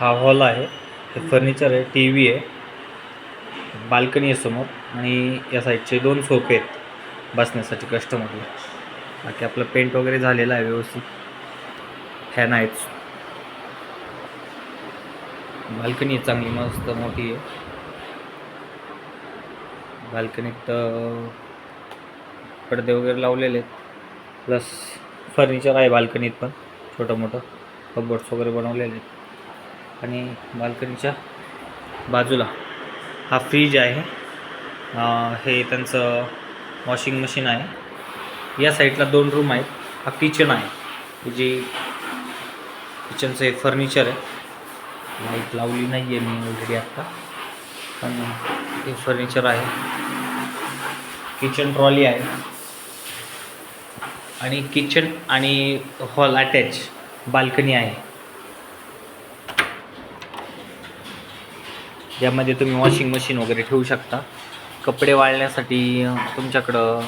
हा हॉल आहे. हे फर्निचर आहे टी व्ही आहे. बाल्कनी आहे समोर आणि या साईडचे दोन सोफे आहेत बसण्यासाठी कस्टमरला बाकी आपलं पेंट वगैरे झालेलं आहे व्यवस्थित. फॅन आहेच बाल्कनी आहे चांगली मस्त मोठी आहे. बाल्कनीत पडदे वगैरे लावलेले आहेत. प्लस फर्निचर आहे बाल्कनीत पण छोटं मोठं. कबर्ड्स वगैरे बनवलेले आहेत. आणि बाल्कनीच्या बाजूला हा फ्रीज आहे. हे त्यांचं वॉशिंग मशीन आहे. या साईडला दोन रूम आहेत. हा किचन आहे. जी किचनचं हे फर्निचर आहे. लाइट लावली नाही आहे मी ऑलरेडी आत्ता. पण हे फर्निचर आहे. किचन ट्रॉली आहे. आणि किचन आणि हॉल अटॅच बाल्कनी आहे. ज्यामध्ये तुम्ही वॉशिंग मशीन वगैरे ठेवू शकता. कपडे वाळण्यासाठी तुमच्याकडं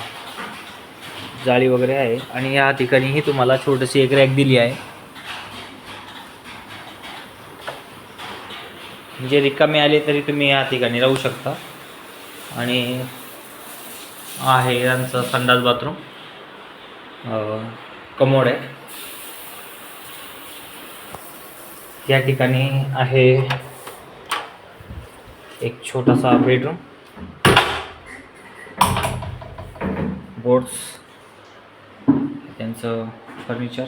जाळी वगैरे आहे. आणि या ठिकाणीही तुम्हाला छोटीशी एक रॅक दिली आहे. म्हणजे रिकामे आले तरी तुम्ही या ठिकाणी राहू शकता. आणि आहे यांचं संडास बाथरूम. कमोड आहे. या ठिकाणी आहे एक छोटासा बेडरूम बोर्ड्स त्यांचं फर्निचर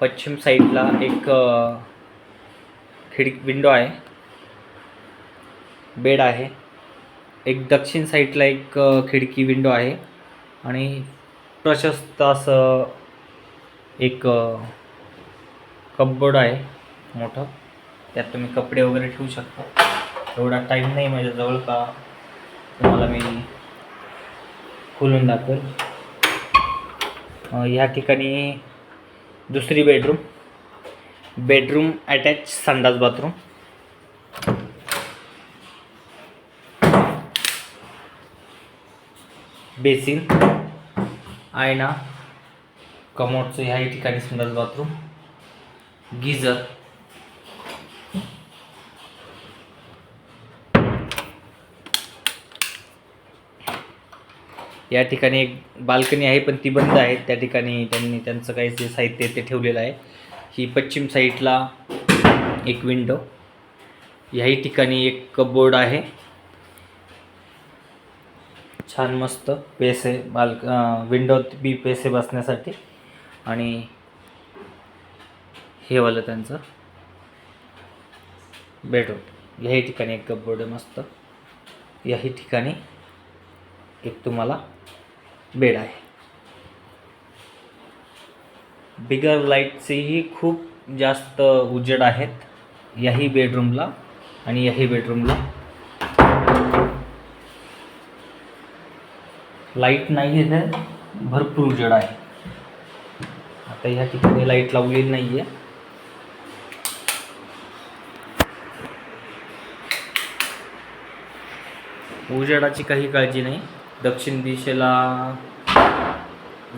पश्चिम साईडला एक खिडकी विंडो आहे. बेड आहे. एक दक्षिण साईडला एक खिडकी विंडो आहे. आणि प्रशस्त असं एक कपबोर्ड आहे. मोठं. त्यात तुम्ही कपडे वगैरे ठेवू शकता. एवढा टाईम नाही माझ्याजवळ का? तुम्हाला मी खोलून दाखवेल. या ठिकाणी दुसरी बेडरूम बेडरूम अटॅच संडास बाथरूम बेसिन आयना कमोडचं ह्याही ठिकाणी संडास बाथरूम गिझर या ठिकाणी एक बाल्कनी आहे पण ती बंद आहे. त्या ठिकाणी त्यांनी त्यांचं काही जे साहित्य ते ठेवलेलं आहे. ही पश्चिम साईडला एक विंडो याही ठिकाणी एक कपबोर्ड आहे. छान मस्त पैसे बाल्क विंडोत बी पैसे बसण्यासाठी. आणि हे वालं त्यांचं बेडरूम याही ठिकाणी एक कपबोर्ड आहे मस्त. याही ठिकाणी एक तुम्हाला बेड आहे. बिगर लाईटचेही खूप जास्त उजेड आहेत. याही बेडरूमला आणि याही बेडरूमला लाइट नाही आहे तर भरपूर उजेड आहे. आता ह्या ठिकाणी लाइट लावलेली नाही आहे उजेडाची काही काळजी नाही. दक्षिण दिशेला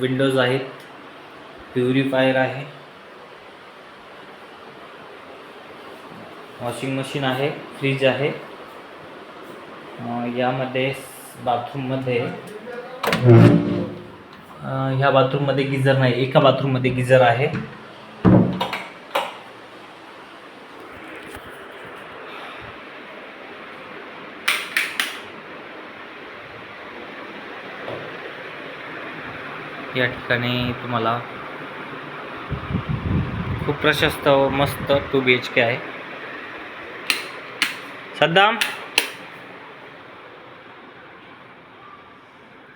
विंडोज आहेत. प्युरिफायर आहे. वॉशिंग मशीन आहे फ्रीज आहे. यामध्ये बाथरूममध्ये ह्या बाथरूममध्ये गिझर नाही एका बाथरूममध्ये गिझर आहे. या ठिकाणी तुम्हाला खूप प्रशस्त व मस्त टू बी एच के आहे. सद्दाम!